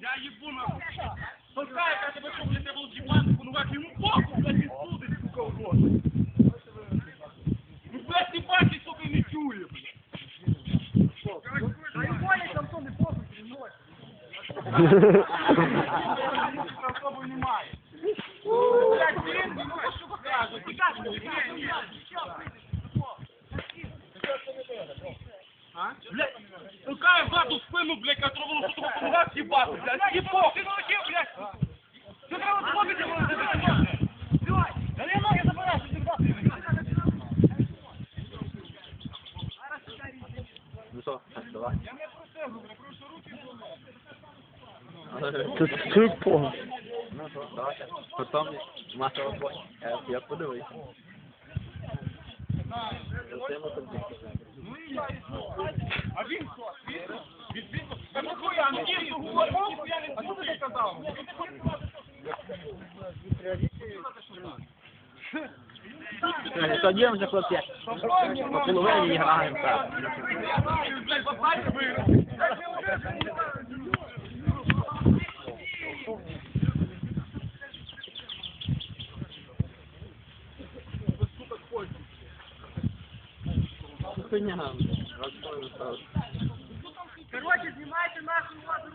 Я їбу на... Толкай, я тебе що, блядь, треба було з'їбати, панувати, йому похуй, блядь, він судить, сука, угодно. Ну, блядь, не бачить, сука, і не чує, блядь. Там особо немає. Блядь, толкає ззаду в спину, блядь, а треба було що помагати їбати, блядь, їбав, ти научив, блядь. Що треба зробити, було забити? Та я ноги забираю, що ти вдати. Ну що, давай. Я не просив, говорю, прошу руки. Це тупо. Ну що, давайте. Потім масово. Я, я подивився. Затимо тобі. Ну і я, і що? А він що? Він, та ну хуя, ну ні, ну я не буду казав. Тоді вже хлопці. По половині граємо так. Блядь, бабайка виграв. Короче, знімайте нашу владу